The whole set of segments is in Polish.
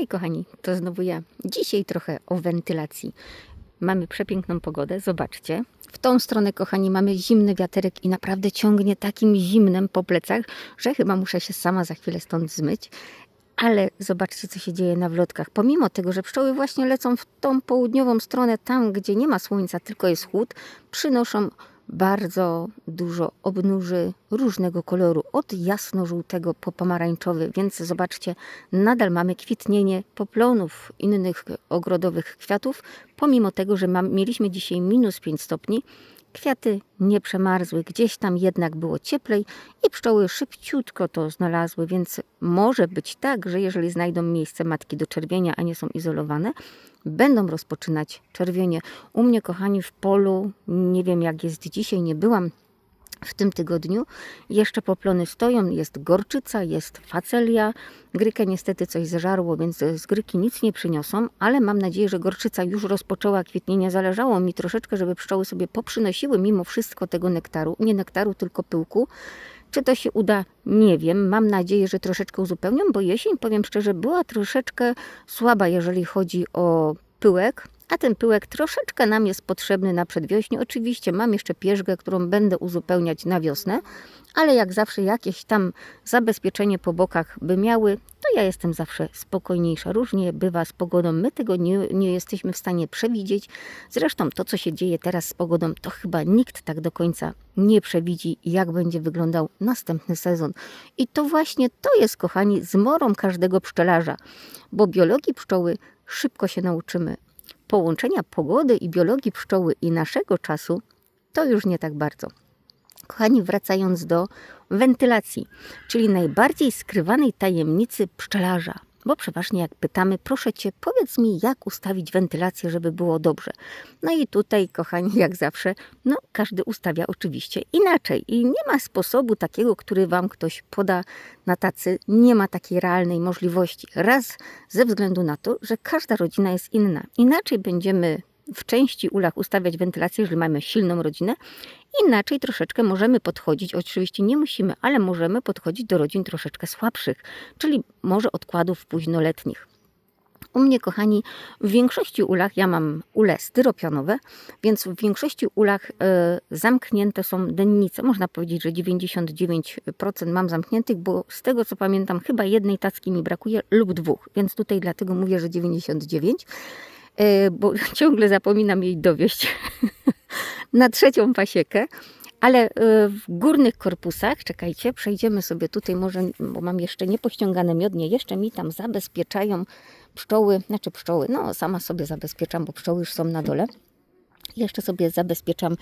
Hej kochani, to znowu ja. Dzisiaj trochę o wentylacji. Mamy przepiękną pogodę, zobaczcie. W tą stronę, kochani, mamy zimny wiaterek i naprawdę ciągnie takim zimnem po plecach, że chyba muszę się sama za chwilę stąd zmyć. Ale zobaczcie, co się dzieje na wlotkach. Pomimo tego, że pszczoły właśnie lecą w tą południową stronę, tam gdzie nie ma słońca, tylko jest chłód, przynoszą bardzo dużo obnuży różnego koloru, od jasno-żółtego po pomarańczowy, więc zobaczcie, nadal mamy kwitnienie poplonów, innych ogrodowych kwiatów, pomimo tego, że mam, mieliśmy dzisiaj minus 5 stopni, kwiaty nie przemarzły, gdzieś tam jednak było cieplej i pszczoły szybciutko to znalazły, więc może być tak, że jeżeli znajdą miejsce matki do czerwienia, a nie są izolowane, będą rozpoczynać czerwienie. U mnie, kochani, w polu, nie wiem jak jest dzisiaj, nie byłam w tym tygodniu. Jeszcze poplony stoją, jest gorczyca, jest facelia. Grykę niestety coś zeżarło, więc z gryki nic nie przyniosą, ale mam nadzieję, że gorczyca już rozpoczęła kwitnienie. Zależało mi troszeczkę, żeby pszczoły sobie poprzynosiły mimo wszystko tego nektaru, nie nektaru, tylko pyłku. Czy to się uda? Nie wiem. Mam nadzieję, że troszeczkę uzupełnią, bo jesień, powiem szczerze, była troszeczkę słaba, jeżeli chodzi o pyłek. A ten pyłek troszeczkę nam jest potrzebny na przedwiośnie. Oczywiście mam jeszcze pierzgę, którą będę uzupełniać na wiosnę, ale jak zawsze jakieś tam zabezpieczenie po bokach by miały, to ja jestem zawsze spokojniejsza. Różnie bywa z pogodą. My tego nie, nie jesteśmy w stanie przewidzieć. Zresztą to, co się dzieje teraz z pogodą, to chyba nikt tak do końca nie przewidzi, jak będzie wyglądał następny sezon. I to właśnie to jest, kochani, zmorą każdego pszczelarza, bo biologii pszczoły szybko się nauczymy połączenia pogody i biologii pszczoły i naszego czasu, to już nie tak bardzo. Kochani, wracając do wentylacji, czyli najbardziej skrywanej tajemnicy pszczelarza. Bo przeważnie jak pytamy, proszę cię, powiedz mi, jak ustawić wentylację, żeby było dobrze. No i tutaj, kochani, jak zawsze, no każdy ustawia oczywiście inaczej i nie ma sposobu takiego, który wam ktoś poda na tacy. Nie ma takiej realnej możliwości. Raz ze względu na to, że każda rodzina jest inna. Inaczej będziemy w części ulach ustawiać wentylację, jeżeli mamy silną rodzinę. Inaczej troszeczkę możemy podchodzić, oczywiście nie musimy, ale możemy podchodzić do rodzin troszeczkę słabszych, czyli może odkładów późnoletnich. U mnie, kochani, w większości ulach, ja mam ule styropianowe, więc w większości ulach y, zamknięte są dennice. Można powiedzieć, że 99% mam zamkniętych, bo z tego co pamiętam, chyba jednej tacki mi brakuje lub dwóch, więc tutaj dlatego mówię, że 99. E, bo ciągle zapominam jej dowieść na trzecią pasiekę. Ale e, w górnych korpusach, czekajcie, przejdziemy sobie tutaj może, bo mam jeszcze niepościągane miodnie, jeszcze mi tam zabezpieczają pszczoły, znaczy pszczoły, no sama sobie zabezpieczam, bo pszczoły już są na dole. Jeszcze sobie zabezpieczam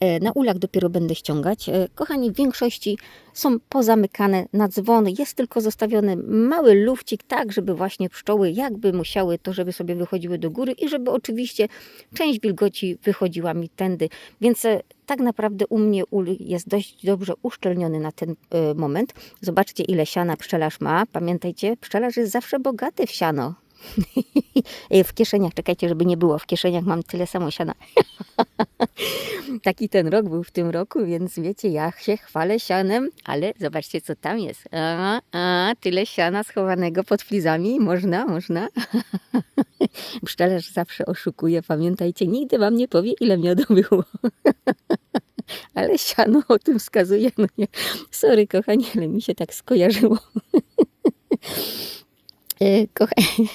e, na ulach, dopiero będę ściągać. E, kochani, w większości są pozamykane na dzwony. Jest tylko zostawiony mały lufcik, tak, żeby właśnie pszczoły jakby musiały to, żeby sobie wychodziły do góry i żeby oczywiście część wilgoci wychodziła mi tędy. Więc e, tak naprawdę u mnie ul jest dość dobrze uszczelniony na ten moment. Zobaczcie, ile siana pszczelarz ma. Pamiętajcie, pszczelarz jest zawsze bogaty w siano. w kieszeniach, czekajcie, żeby nie było, w kieszeniach mam tyle samo siana. Taki ten rok był w tym roku, więc wiecie, ja się chwalę sianem, ale zobaczcie, co tam jest. A, a, tyle siana schowanego pod flizami, można, można. Pszczelarz zawsze oszukuje, pamiętajcie, nigdy wam nie powie, ile miodu było. ale siano o tym wskazuje. No nie. Sorry, kochani, ale mi się tak skojarzyło. E, kochani,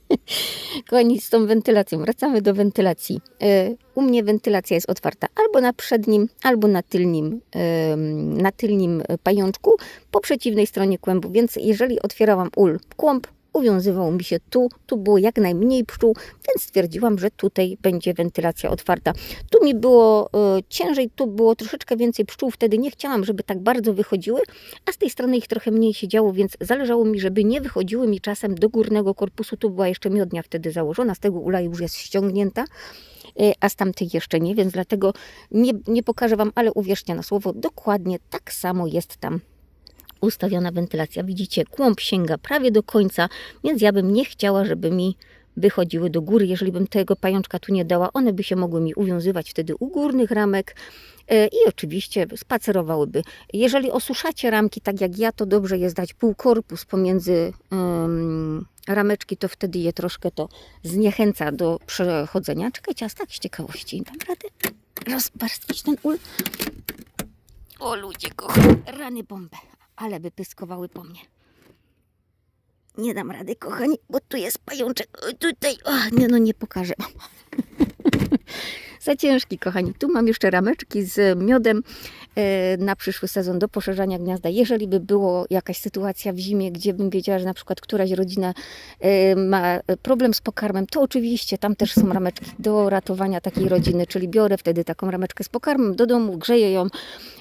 kochani, z tą wentylacją, wracamy do wentylacji. E, u mnie wentylacja jest otwarta albo na przednim, albo na tylnim, na tylnim pajączku, po przeciwnej stronie kłębu, więc jeżeli otwierałam ul kłąb, uwiązywał mi się tu, tu było jak najmniej pszczół, więc stwierdziłam, że tutaj będzie wentylacja otwarta. Tu mi było y, ciężej, tu było troszeczkę więcej pszczół, wtedy nie chciałam, żeby tak bardzo wychodziły, a z tej strony ich trochę mniej siedziało, więc zależało mi, żeby nie wychodziły mi czasem do górnego korpusu. Tu była jeszcze miodnia wtedy założona, z tego ula już jest ściągnięta y, a z tamtej jeszcze nie, więc dlatego nie, nie pokażę Wam, ale uwierzcie na słowo, dokładnie tak samo jest tam ustawiona wentylacja. Widzicie, kłąb sięga prawie do końca, więc ja bym nie chciała, żeby mi wychodziły do góry. Jeżeli bym tego pajączka tu nie dała, one by się mogły mi uwiązywać wtedy u górnych ramek e, i oczywiście spacerowałyby. Jeżeli osuszacie ramki tak jak ja, to dobrze jest dać półkorpus pomiędzy um, rameczki, to wtedy je troszkę to zniechęca do przechodzenia. Czekajcie, a tak z ciekawości dam radę rozwarstwić ten ul. O ludzie kochani, rany bombę, ale by pyskowały po mnie. Nie dam rady, kochani, bo tu jest pajączek. O, tutaj, o, nie no, nie pokażę. Za ciężki, kochani. Tu mam jeszcze rameczki z miodem e, na przyszły sezon do poszerzania gniazda. Jeżeli by było jakaś sytuacja w zimie, gdzie bym wiedziała, że na przykład któraś rodzina e, ma problem z pokarmem, to oczywiście tam też są rameczki do ratowania takiej rodziny, czyli biorę wtedy taką rameczkę z pokarmem do domu, grzeję ją,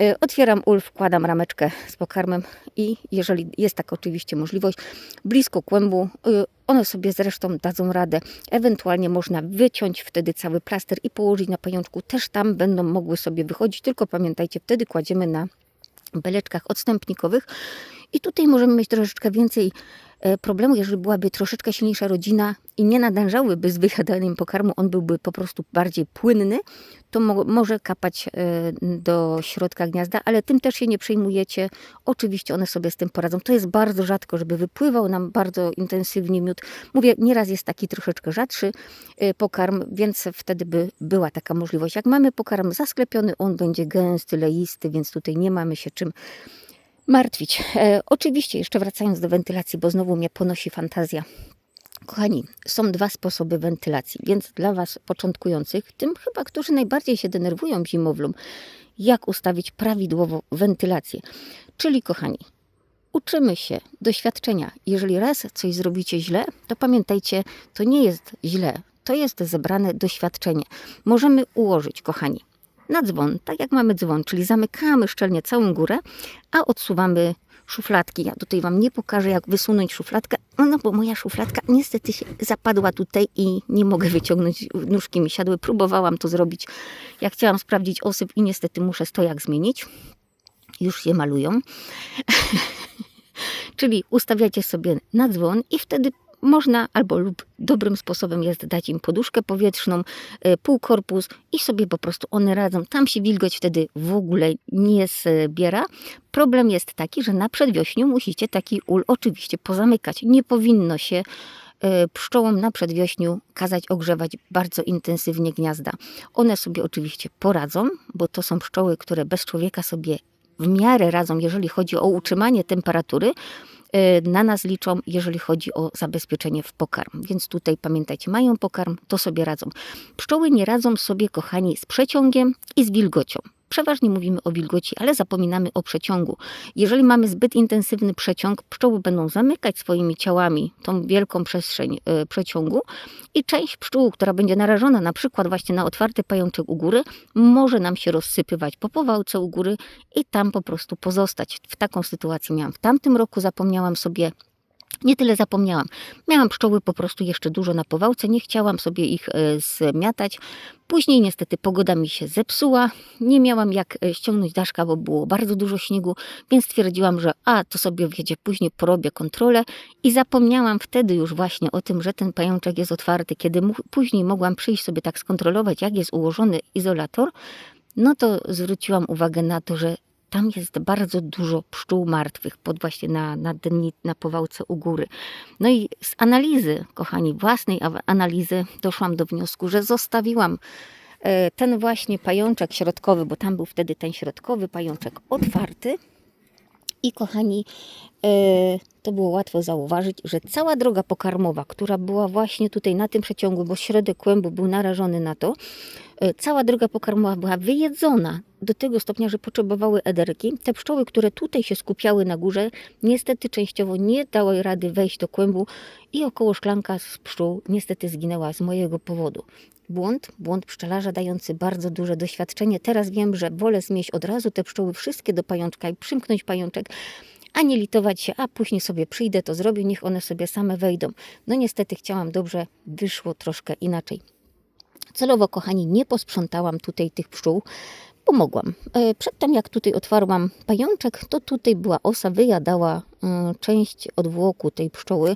e, otwieram ul, wkładam rameczkę z pokarmem i jeżeli jest taka oczywiście możliwość, blisko kłębu, one sobie zresztą dadzą radę. Ewentualnie można wyciąć wtedy cały plaster i położyć na pajączku. Też tam będą mogły sobie wychodzić, tylko pamiętajcie, wtedy kładziemy na beleczkach odstępnikowych. I tutaj możemy mieć troszeczkę więcej e, problemu, jeżeli byłaby troszeczkę silniejsza rodzina i nie nadążałyby z wyjadaniem pokarmu, on byłby po prostu bardziej płynny, to mo może kapać e, do środka gniazda, ale tym też się nie przejmujecie. Oczywiście one sobie z tym poradzą. To jest bardzo rzadko, żeby wypływał nam bardzo intensywnie miód. Mówię, nieraz jest taki troszeczkę rzadszy e, pokarm, więc wtedy by była taka możliwość. Jak mamy pokarm zasklepiony, on będzie gęsty, leisty, więc tutaj nie mamy się czym martwić. E, oczywiście, jeszcze wracając do wentylacji, bo znowu mnie ponosi fantazja. Kochani, są dwa sposoby wentylacji, więc dla Was początkujących, tym chyba, którzy najbardziej się denerwują zimowlą, jak ustawić prawidłowo wentylację. Czyli, kochani, uczymy się doświadczenia. Jeżeli raz coś zrobicie źle, to pamiętajcie, to nie jest źle, to jest zebrane doświadczenie. Możemy ułożyć, kochani, na dzwon, tak jak mamy dzwon, czyli zamykamy szczelnie całą górę, a odsuwamy szufladki. Ja tutaj Wam nie pokażę, jak wysunąć szufladkę, no bo moja szufladka niestety się zapadła tutaj i nie mogę wyciągnąć, nóżki mi siadły. Próbowałam to zrobić, jak chciałam sprawdzić osyp i niestety muszę stojak zmienić. Już się malują. Czyli ustawiacie sobie na dzwon i wtedy można albo lub dobrym sposobem jest dać im poduszkę powietrzną, e, półkorpus i sobie po prostu one radzą. Tam się wilgoć wtedy w ogóle nie zbiera. Problem jest taki, że na przedwiośniu musicie taki ul oczywiście pozamykać. Nie powinno się e, pszczołom na przedwiośniu kazać ogrzewać bardzo intensywnie gniazda. One sobie oczywiście poradzą, bo to są pszczoły, które bez człowieka sobie w miarę radzą, jeżeli chodzi o utrzymanie temperatury, na nas liczą, jeżeli chodzi o zabezpieczenie w pokarm. Więc tutaj pamiętajcie, mają pokarm, to sobie radzą. Pszczoły nie radzą sobie, kochani, z przeciągiem i z wilgocią. Przeważnie mówimy o wilgoci, ale zapominamy o przeciągu. Jeżeli mamy zbyt intensywny przeciąg, pszczoły będą zamykać swoimi ciałami tą wielką przestrzeń y, przeciągu i część pszczół, która będzie narażona na przykład właśnie na otwarty pajączek u góry, może nam się rozsypywać po powałce u góry i tam po prostu pozostać. W taką sytuację miałam w tamtym roku, zapomniałam sobie nie tyle zapomniałam. Miałam pszczoły po prostu jeszcze dużo na powałce, nie chciałam sobie ich e, zmiatać. Później niestety pogoda mi się zepsuła, nie miałam jak e, ściągnąć daszka, bo było bardzo dużo śniegu, więc stwierdziłam, że a, to sobie wiecie, później porobię kontrolę i zapomniałam wtedy już właśnie o tym, że ten pajączek jest otwarty. Kiedy później mogłam przyjść sobie tak skontrolować, jak jest ułożony izolator, no to zwróciłam uwagę na to, że tam jest bardzo dużo pszczół martwych pod właśnie na, na dni, na powałce u góry. No i z analizy, kochani, własnej analizy doszłam do wniosku, że zostawiłam e, ten właśnie pajączek środkowy, bo tam był wtedy ten środkowy pajączek otwarty. I kochani, to było łatwo zauważyć, że cała droga pokarmowa, która była właśnie tutaj na tym przeciągu, bo środek kłębu był narażony na to, e, cała droga pokarmowa była wyjedzona do tego stopnia, że potrzebowały ederki. Te pszczoły, które tutaj się skupiały na górze, niestety częściowo nie dały rady wejść do kłębu i około szklanka z pszczół niestety zginęła z mojego powodu. Błąd, błąd pszczelarza dający bardzo duże doświadczenie. Teraz wiem, że wolę zmieść od razu te pszczoły wszystkie do pajączka i przymknąć pajączek, a nie litować się, a później sobie przyjdę, to zrobię, niech one sobie same wejdą. No niestety chciałam dobrze, wyszło troszkę inaczej. Celowo, kochani, nie posprzątałam tutaj tych pszczół, pomogłam. E, Przedtem jak tutaj otwarłam pajączek, to tutaj była osa, wyjadała e, część odwłoku tej pszczoły.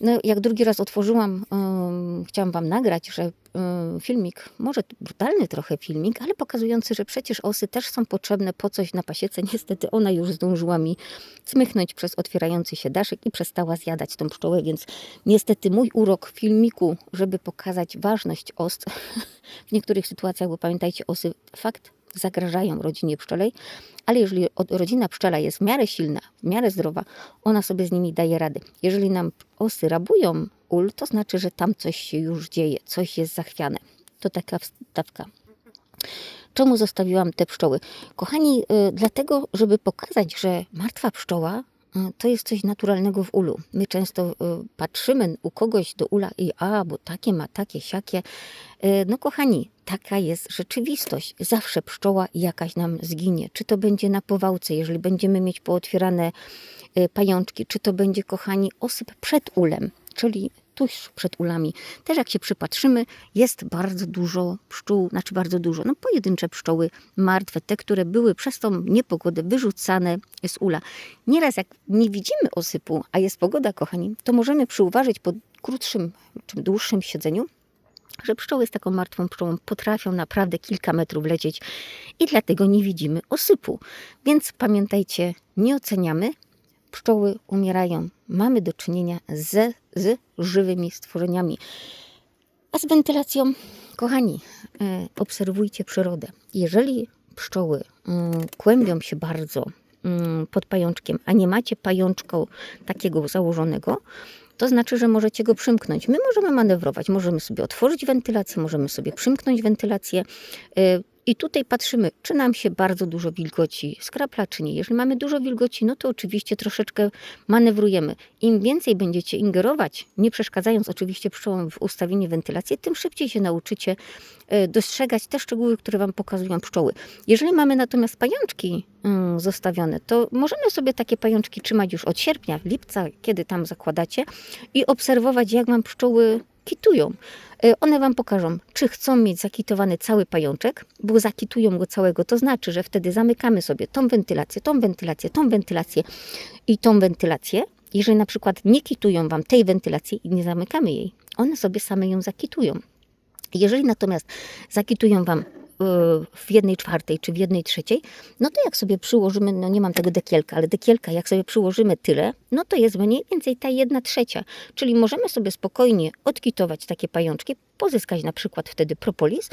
No, jak drugi raz otworzyłam, em, chciałam Wam nagrać, że filmik, może brutalny trochę filmik, ale pokazujący, że przecież osy też są potrzebne po coś na pasiece. Niestety ona już zdążyła mi cmychnąć przez otwierający się daszek i przestała zjadać tą pszczołę, więc niestety mój urok filmiku, żeby pokazać ważność os w niektórych sytuacjach, bo pamiętajcie, osy fakt zagrażają rodzinie pszczelej, ale jeżeli od- rodzina pszczela jest w miarę silna, w miarę zdrowa, ona sobie z nimi daje radę. Jeżeli nam osy rabują ul, to znaczy, że tam coś się już dzieje, coś jest zachwiane. To taka wstawka. Czemu zostawiłam te pszczoły? Kochani, y, dlatego, żeby pokazać, że martwa pszczoła y, to jest coś naturalnego w ulu. My często y, patrzymy u kogoś do ula i a, bo takie ma, takie, siakie. No kochani, taka jest rzeczywistość. Zawsze pszczoła jakaś nam zginie. Czy to będzie na powałce, jeżeli będziemy mieć pootwierane pajączki, czy to będzie, kochani, osyp przed ulem, czyli tuż przed ulami. Też jak się przypatrzymy, jest bardzo dużo pszczół, znaczy bardzo dużo, no pojedyncze pszczoły martwe, te, które były przez tą niepogodę wyrzucane z ula. Nieraz jak nie widzimy osypu, a jest pogoda, kochani, to możemy przyuważyć po krótszym czy dłuższym siedzeniu, że pszczoły z taką martwą pszczołą potrafią naprawdę kilka metrów lecieć i dlatego nie widzimy osypu. Więc pamiętajcie, nie oceniamy, pszczoły umierają. Mamy do czynienia ze, z żywymi stworzeniami. A z wentylacją, kochani, e, obserwujcie przyrodę. Jeżeli pszczoły mm, kłębią się bardzo mm, pod pajączkiem, a nie macie pajączka takiego założonego, to znaczy, że możecie go przymknąć. My możemy manewrować, możemy sobie otworzyć wentylację, możemy sobie przymknąć wentylację. I tutaj patrzymy, czy nam się bardzo dużo wilgoci skrapla, czy nie. Jeżeli mamy dużo wilgoci, no to oczywiście troszeczkę manewrujemy. Im więcej będziecie ingerować, nie przeszkadzając oczywiście pszczołom w ustawieniu wentylacji, tym szybciej się nauczycie y, dostrzegać te szczegóły, które Wam pokazują pszczoły. Jeżeli mamy natomiast pajączki mm, zostawione, to możemy sobie takie pajączki trzymać już od sierpnia, lipca, kiedy tam zakładacie i obserwować, jak Wam pszczoły kitują. Y, One Wam pokażą, czy chcą mieć zakitowany cały pajączek, bo zakitują go całego. To znaczy, że wtedy zamykamy sobie tą wentylację, tą wentylację, tą wentylację i tą wentylację. Jeżeli na przykład nie kitują Wam tej wentylacji i nie zamykamy jej, one sobie same ją zakitują. Jeżeli natomiast zakitują Wam w jednej czwartej czy w jednej trzeciej, no to jak sobie przyłożymy, no nie mam tego dekielka, ale dekielka, jak sobie przyłożymy tyle, no to jest mniej więcej ta jedna trzecia. Czyli możemy sobie spokojnie odkitować takie pajączki, pozyskać na przykład wtedy propolis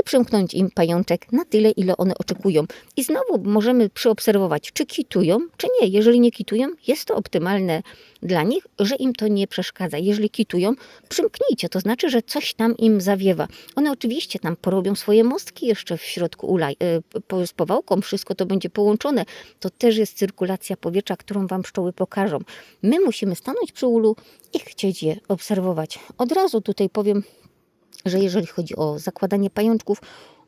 i przymknąć im pajączek na tyle, ile one oczekują. I znowu możemy przyobserwować, czy kitują, czy nie. Jeżeli nie kitują, jest to optymalne dla nich, że im to nie przeszkadza. Jeżeli kitują, przymknijcie, to znaczy, że coś tam im zawiewa. One oczywiście tam porobią swoje mostki jeszcze w środku ula, y, z powałką, wszystko to będzie połączone. To też jest cyrkulacja powietrza, którą Wam pszczoły pokażą. My musimy stanąć przy ulu i chcieć je obserwować. Od razu tutaj powiem, że jeżeli chodzi o zakładanie pajączków,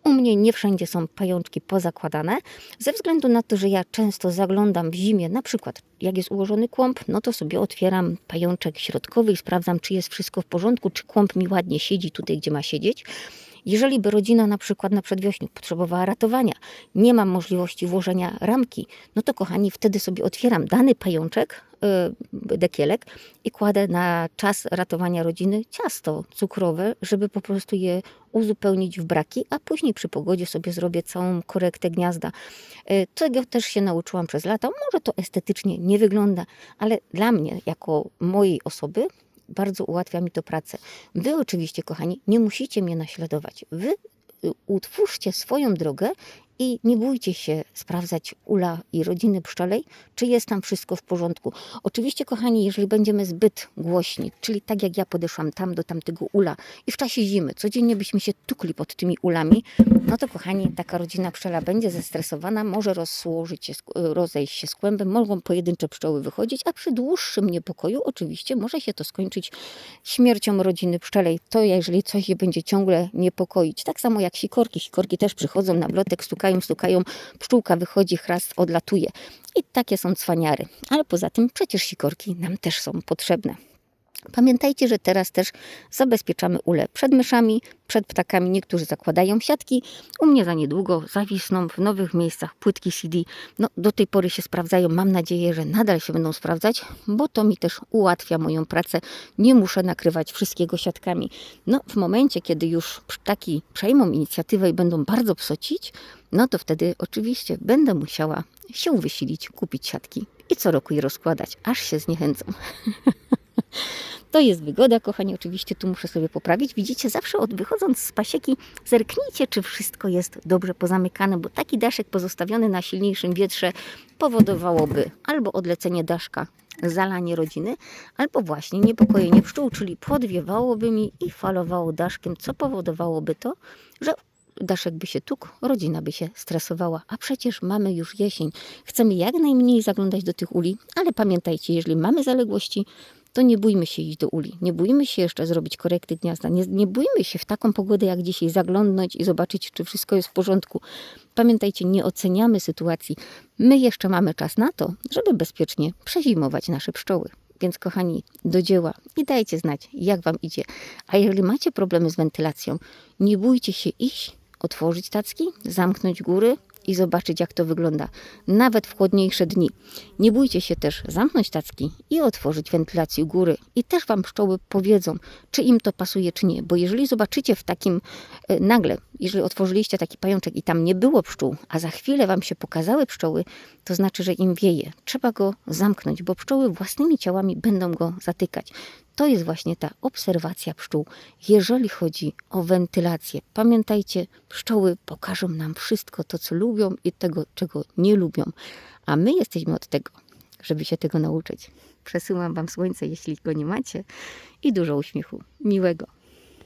u mnie nie wszędzie są pajączki pozakładane, ze względu na to, że ja często zaglądam w zimie, na przykład jak jest ułożony kłąb, no to sobie otwieram pajączek środkowy i sprawdzam, czy jest wszystko w porządku, czy kłąb mi ładnie siedzi tutaj, gdzie ma siedzieć. Jeżeli by rodzina na przykład na przedwiośniu potrzebowała ratowania, nie mam możliwości włożenia ramki, no to kochani, wtedy sobie otwieram dany pajączek, y, dekielek i kładę na czas ratowania rodziny ciasto cukrowe, żeby po prostu je uzupełnić w braki, a później przy pogodzie sobie zrobię całą korektę gniazda. Y, Tego też się nauczyłam przez lata. Może to estetycznie nie wygląda, ale dla mnie, jako mojej osoby, bardzo ułatwia mi to pracę. Wy oczywiście, kochani, nie musicie mnie naśladować. Wy y, utwórzcie swoją drogę i nie bójcie się sprawdzać ula i rodziny pszczelej, czy jest tam wszystko w porządku. Oczywiście, kochani, jeżeli będziemy zbyt głośni, czyli tak jak ja podeszłam tam do tamtego ula i w czasie zimy codziennie byśmy się tukli pod tymi ulami, no to kochani, taka rodzina pszczela będzie zestresowana, może rozłożyć się, rozejść się z kłębem, mogą pojedyncze pszczoły wychodzić, a przy dłuższym niepokoju oczywiście może się to skończyć śmiercią rodziny pszczelej. To jeżeli coś je będzie ciągle niepokoić. Tak samo jak sikorki. Sikorki też przychodzą na blotek, stukają, stukają, pszczółka wychodzi, chrast odlatuje. I takie są cwaniary. Ale poza tym przecież sikorki nam też są potrzebne. Pamiętajcie, że teraz też zabezpieczamy ule przed myszami, przed ptakami. Niektórzy zakładają siatki. U mnie za niedługo zawisną w nowych miejscach płytki CD. No, do tej pory się sprawdzają. Mam nadzieję, że nadal się będą sprawdzać, bo to mi też ułatwia moją pracę. Nie muszę nakrywać wszystkiego siatkami. No, w momencie, kiedy już ptaki przejmą inicjatywę i będą bardzo psocić, no to wtedy oczywiście będę musiała się wysilić, kupić siatki i co roku je rozkładać, aż się zniechęcą. To jest wygoda, kochani. Oczywiście tu muszę sobie poprawić. Widzicie, zawsze od wychodząc z pasieki, zerknijcie, czy wszystko jest dobrze pozamykane, bo taki daszek pozostawiony na silniejszym wietrze powodowałoby albo odlecenie daszka, zalanie rodziny, albo właśnie niepokojenie pszczół, czyli podwiewałoby mi i falowało daszkiem, co powodowałoby to, że daszek by się tukł, rodzina by się stresowała, a przecież mamy już jesień. Chcemy jak najmniej zaglądać do tych uli, ale pamiętajcie, jeżeli mamy zaległości, to nie bójmy się iść do uli. Nie bójmy się jeszcze zrobić korekty gniazda. Nie, nie bójmy się w taką pogodę jak dzisiaj zaglądnąć i zobaczyć, czy wszystko jest w porządku. Pamiętajcie, nie oceniamy sytuacji. My jeszcze mamy czas na to, żeby bezpiecznie przezimować nasze pszczoły. Więc kochani, do dzieła i dajcie znać, jak Wam idzie. A jeżeli macie problemy z wentylacją, nie bójcie się iść, otworzyć tacki, zamknąć góry i zobaczyć, jak to wygląda, nawet w chłodniejsze dni. Nie bójcie się też zamknąć tacki i otworzyć wentylację góry. I też Wam pszczoły powiedzą, czy im to pasuje, czy nie. Bo jeżeli zobaczycie w takim e, nagle, jeżeli otworzyliście taki pajączek i tam nie było pszczół, a za chwilę Wam się pokazały pszczoły, to znaczy, że im wieje. Trzeba go zamknąć, bo pszczoły własnymi ciałami będą go zatykać. To jest właśnie ta obserwacja pszczół, jeżeli chodzi o wentylację. Pamiętajcie, pszczoły pokażą nam wszystko to, co lubią i tego, czego nie lubią. A my jesteśmy od tego, żeby się tego nauczyć. Przesyłam Wam słońce, jeśli go nie macie, i dużo uśmiechu. Miłego.